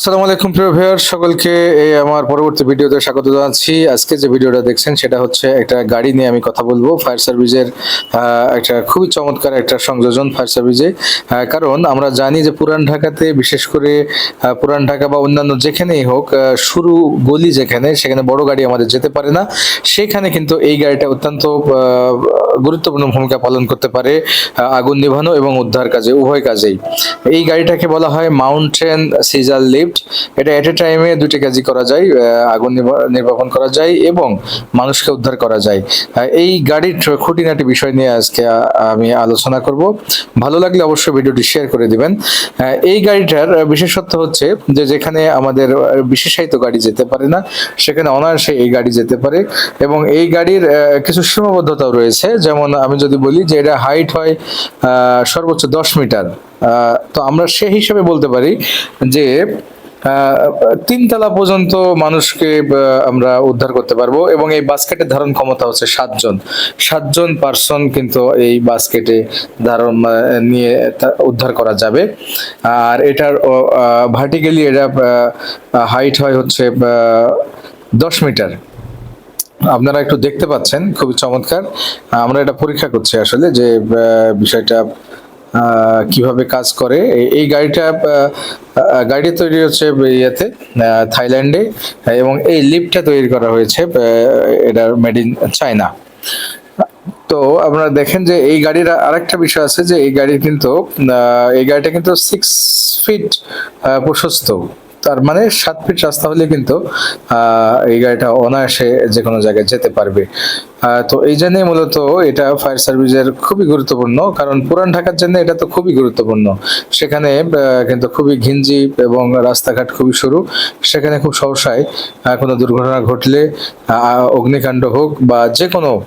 আসসালামু আলাইকুম, প্রিয় ভিউয়ার সকলকে এই আমার পরবর্তী ভিডিওতে স্বাগত জানাচ্ছি। আজকে যে ভিডিওটা দেখছেন, সেটা হচ্ছে একটা গাড়ি নিয়ে আমি কথা বলব। ফায়ার সার্ভিসের একটা খুবই চমৎকার একটা সংযোজন ফায়ার সার্ভিসে। কারণ আমরা জানি যে পুরান ঢাকাতে, বিশেষ করে পুরান ঢাকা বা অন্যান্য যেখানেই হোক শুরু গলি যেখানে, সেখানে বড় গাড়ি আমাদের যেতে পারে না। সেখানে কিন্তু এই গাড়িটা অত্যন্ত গুরুত্বপূর্ণ ভূমিকা পালন করতে পারে আগুন নিভানো এবং উদ্ধার কাজে, উভয় কাজেই। এই গাড়িটাকে বলা হয় মাউন্টেন সিজার লিফট এটা এট এ টাইমে দুটি কাজই করা যায় আগুন নির্বাপন করা যায় এবং মানুষকে উদ্ধার করা যায়। এই গাড়ির খুঁটিনাটি বিষয় নিয়ে আজকে আমি আলোচনা করব। ভালো লাগলে অবশ্যই ভিডিওটি শেয়ার করে দিবেন। এই গাড়িটার বিশেষত্ব হচ্ছে যে যেখানে আমাদের বিশেষায়িত গাড়ি যেতে পারে না, সেখানে অনায়াসে এই গাড়ি যেতে পারে এবং এই গাড়ির কিছু সীমাবদ্ধতাও রয়েছে। যেমন আমি যদি বলি যে এটা হাইট হয় সর্বোচ্চ দশ মিটার। তো আমরা সে হিসেবে বলতে পারি যে তিনতলা পর্যন্ত মানুষকে আমরা উদ্ধার করতে পারব এবং এই বাস্কেটের ধারণ ক্ষমতা হচ্ছে সাতজন। সাতজন পার্সন কিন্তু এই বাস্কেটে ধারণ নিয়ে উদ্ধার করা যাবে। আর এটার ভার্টিক্যালি এটা হাইট হয় হচ্ছে দশ মিটার। আপনারা একটু দেখতে পাচ্ছেন, খুবই চমৎকার। আমরা এটা পরীক্ষা করছি আসলে যে বিষয়টা কীভাবে কাজ করে? এই- গাড়িটা গাড়ি তৈরি হচ্ছে ইয়েতে থাইল্যান্ডে, এবং এই লিফটটা তৈরি করা হয়েছে এটা মেড ইন চায়না তো আপনারা দেখেন যে এই গাড়ির আরেকটা বিষয় আছে যে এই গাড়ি কিন্তু এই গাড়িটা কিন্তু সিক্স ফিট প্রশস্ত। তার মানে সাত ফিট রাস্তা হলে কিন্তু এই গাড়িটা অনায়াসে যে কোনো জায়গায় যেতে পারবে। তো এই জন্যই মূলত এটা ফায়ার সার্ভিসের খুবই গুরুত্বপূর্ণ, কারণ পুরান ঢাকার জন্য এটা তো খুবই গুরুত্বপূর্ণ। সেখানে কিন্তু খুবই ঘিঞ্জি এবং রাস্তাঘাট খুবই সরু। সেখানে খুব সহসায় কোনো দুর্ঘটনা ঘটলে অগ্নিকাণ্ড হোক বা যে কোনো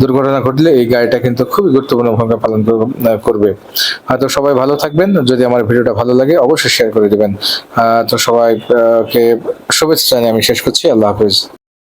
দুর্ঘটনা ঘটলে এই গাড়িটা কিন্তু খুবই গুরুত্বপূর্ণ ভূমিকা পালন কর- করবে। হয়তো সবাই ভালো থাকবেন। যদি আমার ভিডিওটা ভালো লাগে, অবশ্যই শেয়ার করে দেবেন। তো সবাই আহ, কে শুভেচ্ছা জানিয়ে আমি শেষ করছি। আল্লাহ হাফিজ।